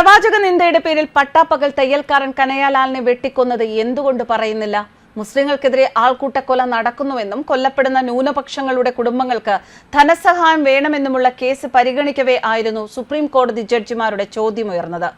പ്രവാചക നിന്ദയുടെ പേരിൽ പട്ടാപ്പകൽ തയ്യൽക്കാരൻ കനയാലാലിനെ വെട്ടിക്കൊന്നത് എന്തുകൊണ്ട് പറയുന്നില്ല? മുസ്ലിങ്ങൾക്കെതിരെ ആൾക്കൂട്ടക്കൊല നടക്കുന്നുവെന്നും കൊല്ലപ്പെടുന്ന ന്യൂനപക്ഷങ്ങളുടെ കുടുംബങ്ങൾക്ക് ധനസഹായം വേണമെന്നുമുള്ള കേസ് പരിഗണിക്കവേ ആയിരുന്നു സുപ്രീം കോടതി ജഡ്ജിമാരുടെ ചോദ്യമുയർന്നത്.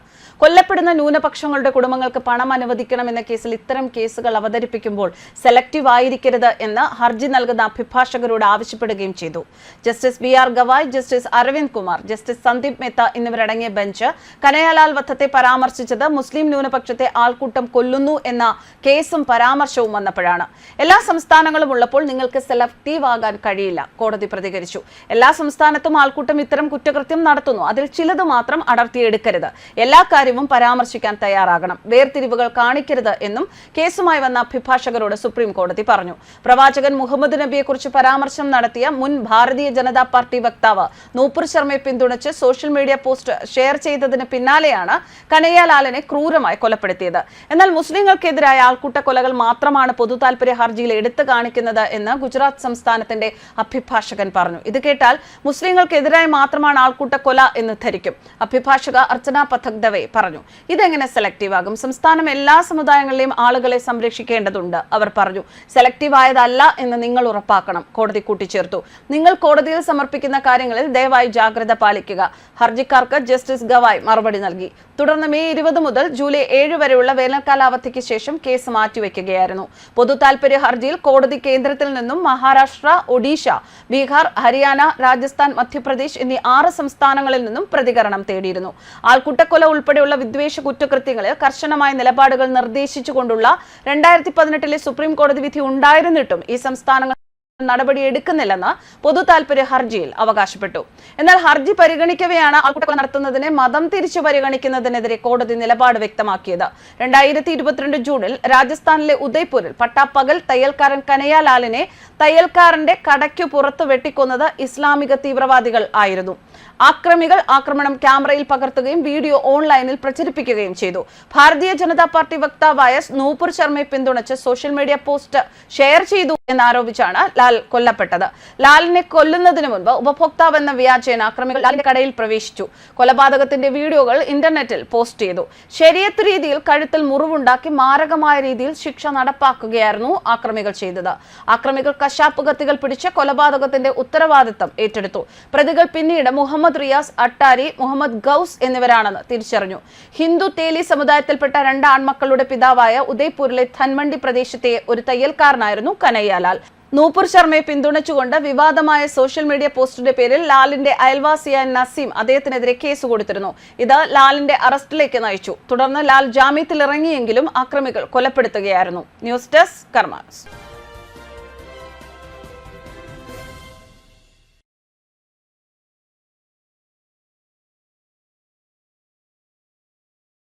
കൊല്ലപ്പെടുന്ന ന്യൂനപക്ഷങ്ങളുടെ കുടുംബങ്ങൾക്ക് പണം അനുവദിക്കണം എന്ന കേസിൽ ഇത്തരം കേസുകൾ അവതരിപ്പിക്കുമ്പോൾ സെലക്റ്റീവ് ആയിരിക്കരുത് എന്ന് ഹർജി നൽകുന്ന അഭിഭാഷകരോട് ആവശ്യപ്പെടുകയും ചെയ്തു. Justice B R Gavai justice Aravind Kumar justice Sandeep Mehta എന്നിവരടങ്ങിയ ബെഞ്ച് കനയാലാൽ വധത്തെ പരാമർശിച്ചത് മുസ്ലിം ന്യൂനപക്ഷത്തെ ആൾക്കൂട്ടം കൊല്ലുന്നു എന്ന കേസും പരാമർശവും വന്നപ്പോഴാണ്. എല്ലാ സംസ്ഥാനങ്ങളും ഉള്ളപ്പോൾ നിങ്ങൾക്ക് സെലക്റ്റീവ് ആകാൻ കഴിയില്ല കോടതി പ്രതികരിച്ചു. എല്ലാ സംസ്ഥാനത്തും ആൾക്കൂട്ടം ഇത്തരം കുറ്റകൃത്യം നടത്തുന്നു. അതിൽ ചിലത് മാത്രം അടർത്തിയെടുക്കരുത്. എല്ലാ കാര്യവും പരാമർശിക്കാൻ തയ്യാറാകണം. വേർതിരിവുകൾ കാണിക്കരുത് എന്നും കേസുമായി വന്ന അഭിഭാഷകരോട് സുപ്രീം കോടതി പറഞ്ഞു. പ്രവാചകൻ മുഹമ്മദ് നബിയെക്കുറിച്ച് പരാമർശം നടത്തിയ മുൻ ഭാരതീയ ജനതാ പാർട്ടി വക്താവ് നൂപുർ ശർമ്മയെ പിന്തുണച്ച് സോഷ്യൽ മീഡിയ പോസ്റ്റ് ഷെയർ ചെയ്തതിന് പിന്നാലെയാണ് കനയ്യാലാലിനെ ക്രൂരമായി കൊലപ്പെടുത്തിയത്. എന്നാൽ മുസ്ലിങ്ങൾക്കെതിരായ ആൾക്കൂട്ട കൊലകൾ മാത്രമാണ് പൊതു താൽപര്യ ഹർജിയിൽ എടുത്തു കാണിക്കുന്നത് എന്ന് ഗുജറാത്ത് സംസ്ഥാനത്തിന്റെ അഭിഭാഷകൻ പറഞ്ഞു. ഇത് കേട്ടാൽ മുസ്ലിങ്ങൾക്കെതിരായി മാത്രമാണ് ആൾക്കൂട്ട കൊല എന്ന് ധരിക്കും. അഭിഭാഷക അർച്ചന പഥക് ദവെ പറഞ്ഞു. ഇതെങ്ങനെ സെലക്റ്റീവ് ആകും? സംസ്ഥാനം എല്ലാ സമുദായങ്ങളിലെയും ആളുകളെ സംരക്ഷിക്കേണ്ടതുണ്ട് അവർ പറഞ്ഞു. സെലക്റ്റീവ് ആയതല്ല എന്ന് നിങ്ങൾ ഉറപ്പാക്കണം കോടതി കൂട്ടിച്ചേർത്തു. നിങ്ങൾ കോടതിയിൽ സമർപ്പിക്കുന്ന കാര്യങ്ങളിൽ ദയവായി ജാഗ്രത പാലിക്കുക. ഹർജിക്കാർക്ക് ജസ്റ്റിസ് ഗവായ് മറുപടി നൽകി. തുടർന്ന് മെയ് ഇരുപത് മുതൽ ജൂലൈ ഏഴ് വരെയുള്ള വേനൽക്കാലാവധിക്ക് ശേഷം കേസ് മാറ്റിവെക്കുകയായിരുന്നു. പൊതു താൽപര്യ ഹർജിയിൽ കോടതി കേന്ദ്രത്തിൽ നിന്നും മഹാരാഷ്ട്ര ഒഡീഷ ബീഹാർ ഹരിയാന രാജസ്ഥാൻ മധ്യപ്രദേശ് എന്നീ ആറ് സംസ്ഥാനങ്ങളിൽ നിന്നും പ്രതികരണം തേടിയിരുന്നു. ആൾക്കൂട്ടക്കൊല ഉൾപ്പെടെയുള്ള വിദ്വേഷ കുറ്റകൃത്യങ്ങളിൽ കർശനമായ നിലപാടുകൾ നിർദ്ദേശിച്ചുകൊണ്ടുള്ള രണ്ടായിരത്തി പതിനെട്ടിലെ സുപ്രീം കോടതി വിധി ഉണ്ടായിരുന്നിട്ടും ഈ സംസ്ഥാനങ്ങൾ നടപടി എടുക്കുന്നില്ലെന്ന് പൊതു താൽപര്യ ഹർജിയിൽ അവകാശപ്പെട്ടു. എന്നാൽ ഹർജി പരിഗണിക്കവെയാണ് ആൾക്കൂട്ടം നടത്തുന്നതിനെ മതം തിരിച്ചു പരിഗണിക്കുന്നതിനെതിരെ കോടതി നിലപാട് വ്യക്തമാക്കിയത്. രണ്ടായിരത്തി ഇരുപത്തിരണ്ട് ജൂണിൽ രാജസ്ഥാനിലെ ഉദയ്പൂരിൽ പട്ടാപ്പകൽ തയ്യൽക്കാരൻ കനയാലാലിനെ തയ്യൽക്കാരന്റെ കടയ്ക്കു പുറത്തു വെട്ടിക്കൊന്നത് ഇസ്ലാമിക തീവ്രവാദികൾ ആയിരുന്നു. ആക്രമികൾ ആക്രമണം ക്യാമറയിൽ പകർത്തുകയും വീഡിയോ ഓൺലൈനിൽ പ്രചരിപ്പിക്കുകയും ചെയ്തു. ഭാരതീയ ജനതാ പാർട്ടി വക്താവായ നൂപുർ ശർമ്മയെ പിന്തുണച്ച് സോഷ്യൽ മീഡിയ പോസ്റ്റ് ഷെയർ ചെയ്തു. എന്നാരോപിച്ചാണ് ലാൽ കൊല്ലപ്പെട്ടത്. ലാലിനെ കൊല്ലുന്നതിന് മുൻപ് ഉപഭോക്താവ് എന്ന വ്യാജേന അക്രമികൾ ലാലിന്റെ കടയിൽ പ്രവേശിച്ചു. കൊലപാതകത്തിന്റെ വീഡിയോകൾ ഇന്റർനെറ്റിൽ പോസ്റ്റ് ചെയ്തു. ശരിയത്ത് രീതിയിൽ കഴുത്തിൽ മുറിവുണ്ടാക്കി മാരകമായ രീതിയിൽ ശിക്ഷ നടപ്പാക്കുകയായിരുന്നു ആക്രമികൾ ചെയ്തത്. ആക്രമികൾ കശാപ്പ് കത്തികൾ പിടിച്ച് കൊലപാതകത്തിന്റെ ഉത്തരവാദിത്തം ഏറ്റെടുത്തു. പ്രതികൾ പിന്നീട് മുഹമ്മദ് റിയാസ് അട്ടാരി മുഹമ്മദ് ഗൌസ് എന്നിവരാണെന്ന് തിരിച്ചറിഞ്ഞു. ഹിന്ദു തേലി സമുദായത്തിൽപ്പെട്ട രണ്ട് ആൺമക്കളുടെ പിതാവായ ഉദയ്പൂരിലെ ധൻമണ്ഡി പ്രദേശത്തെ ഒരു തയ്യൽക്കാരനായിരുന്നു കനയ്യാലാൽ നൂപുർ ശർമ്മയെ പിന്തുണച്ചുകൊണ്ട് വിവാദമായ സോഷ്യൽ മീഡിയ പോസ്റ്റിന്റെ പേരിൽ ലാലിന്റെ അയൽവാസിയായ നസീം അദ്ദേഹത്തിനെതിരെ കേസ് കൊടുത്തിരുന്നു. ഇത് ലാലിന്റെ അറസ്റ്റിലേക്ക് നയിച്ചു. തുടർന്ന് ലാൽ ജാമ്യത്തിൽ ഇറങ്ങിയെങ്കിലും ആക്രമികൾ കൊലപ്പെടുത്തുകയായിരുന്നു. News desk karmas